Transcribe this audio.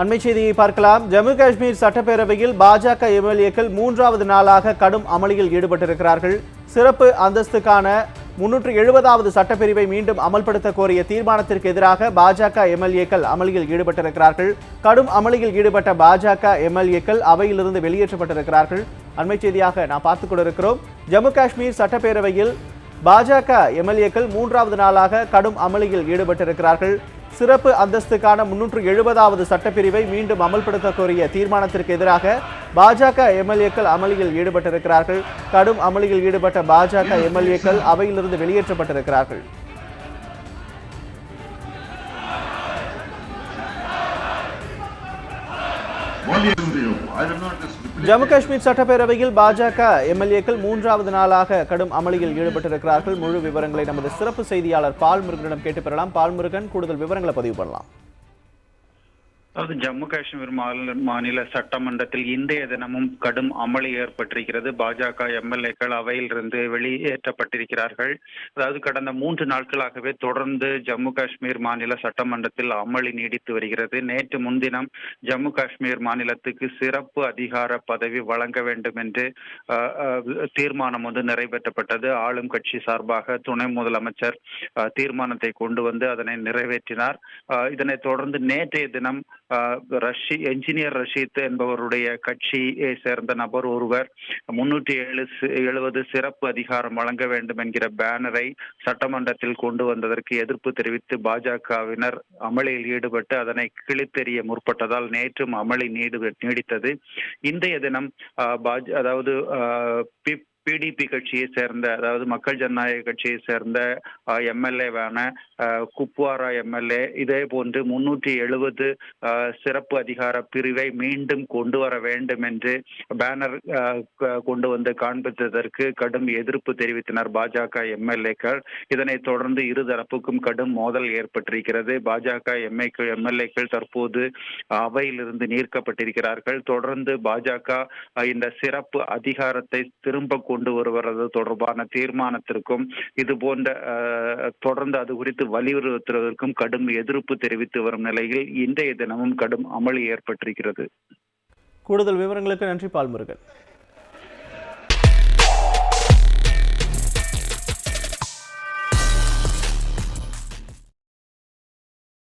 அண்மை செய்தியை பார்க்கலாம். ஜம்மு காஷ்மீர் சட்டப்பேரவையில் பாஜக எம்எல்ஏக்கள் மூன்றாவது நாளாக கடும் அமளியில் ஈடுபட்டிருக்கிறார்கள். சிறப்பு அந்தஸ்துக்கான முன்னூற்று எழுபதாவது சட்டப்பிரிவை மீண்டும் அமல்படுத்த கோரிய தீர்மானத்திற்கு எதிராக பாஜக எம்எல்ஏக்கள் அமளியில் ஈடுபட்டிருக்கிறார்கள். கடும் அமளியில் ஈடுபட்ட பாஜக எம்எல்ஏக்கள் அவையிலிருந்து வெளியேற்றப்பட்டிருக்கிறார்கள். அண்மை செய்தியாக நாம் பார்த்துக் கொண்டிருக்கிறோம். ஜம்மு காஷ்மீர் சட்டப்பேரவையில் பாஜக எம்எல்ஏக்கள் மூன்றாவது நாளாக கடும் அமளியில் ஈடுபட்டிருக்கிறார்கள். சிறப்பு அந்தஸ்துக்கான முன்னூற்று எழுபதாவது சட்டப்பிரிவை மீண்டும் அமல்படுத்த கோரிய தீர்மானத்திற்கு எதிராக பாஜக எம்எல்ஏக்கள் அமளியில் ஈடுபட்டிருக்கிறார்கள். கடும் அமளியில் ஈடுபட்ட பாஜக எம்எல்ஏக்கள் அவையிலிருந்து வெளியேற்றப்பட்டிருக்கிறார்கள். ஜம்மு காஷ்மீர் சட்டப்பேரவையில் பாஜக எம்எல்ஏக்கள் மூன்றாவது நாளாக கடும் அமளியில் ஈடுபட்டிருக்கிறார்கள். முழு விவரங்களை நமது சிறப்பு செய்தியாளர் பால்முருகனிடம் கேட்டு பெறலாம். பால்முருகன் கூடுதல் விவரங்களை பதிவு பண்ணலாம். அதாவது ஜம்மு காஷ்மீர் மாநில சட்டமன்றத்தில் இன்றைய தினமும் கடும் அமளி ஏற்பட்டிருக்கிறது. பாஜக எம்எல்ஏக்கள் அவையிலிருந்து வெளியேற்றப்பட்டிருக்கிறார்கள். அதாவது கடந்த மூன்று நாட்களாகவே தொடர்ந்து ஜம்மு காஷ்மீர் மாநில சட்டமன்றத்தில் அமளி நீடித்து வருகிறது. நேற்று முன்தினம் ஜம்மு காஷ்மீர் மாநிலத்துக்கு சிறப்பு அதிகார பதவி வழங்க வேண்டும் என்று தீர்மானம் வந்து நிறைவேற்றப்பட்டது. ஆளும் கட்சி சார்பாக துணை முதலமைச்சர் தீர்மானத்தை கொண்டு வந்து அதனை நிறைவேற்றினார். இதனைத் தொடர்ந்து நேற்றைய தினம் அஹ், ரஷி என்ஜினியர் ரஷீத் என்பவருடைய கட்சியை சேர்ந்த நபர் ஒருவர் முன்னூற்றி ஏழு எழுபது சிறப்பு அதிகாரம் வழங்க வேண்டும் என்கிற பேனரை சட்டமன்றத்தில் கொண்டு வந்ததற்கு எதிர்ப்பு தெரிவித்து பாஜகவினர் அமளியில் ஈடுபட்டு அதனை கிழித்தெறிய முற்பட்டதால் நேற்றும் அமளி நீடு நீடித்தது. இன்றைய தினம் பாஜ அதாவது பிப் பிடிபி கட்சியை சேர்ந்த அதாவது மக்கள் ஜனநாயக கட்சியை சேர்ந்த எம்எல்ஏவான குப்வாரா எம்எல்ஏ இதே போன்று முன்னூற்றி எழுபது சிறப்பு அதிகார பிரிவை மீண்டும் கொண்டு வர வேண்டும் என்று பேனர் கொண்டு வந்து காண்பித்ததற்கு கடும் எதிர்ப்பு தெரிவித்தனர் பாஜக எம்எல்ஏக்கள். இதனைத் தொடர்ந்து இருதரப்புக்கும் கடும் மோதல் ஏற்பட்டிருக்கிறது. பாஜக எம்ஏக்கள் எம்எல்ஏக்கள் தற்போது அவையிலிருந்து நீக்கப்பட்டிருக்கிறார்கள் தொடர்ந்து பாஜக இந்த சிறப்பு அதிகாரத்தை திரும்ப கொண்டு கொண்டு வருவது தொடர்பான தீர்மானத்திற்கும் இது போன்ற தொடர்ந்து அது குறித்து வலியுறுத்துவதற்கும் கடும் எதிர்ப்பு தெரிவித்து வரும் நிலையில் இன்றைய தினமும் கடும் அமளி ஏற்பட்டிருக்கிறது. கூடுதல் விவரங்களுக்கு நன்றி பால்முருகன்.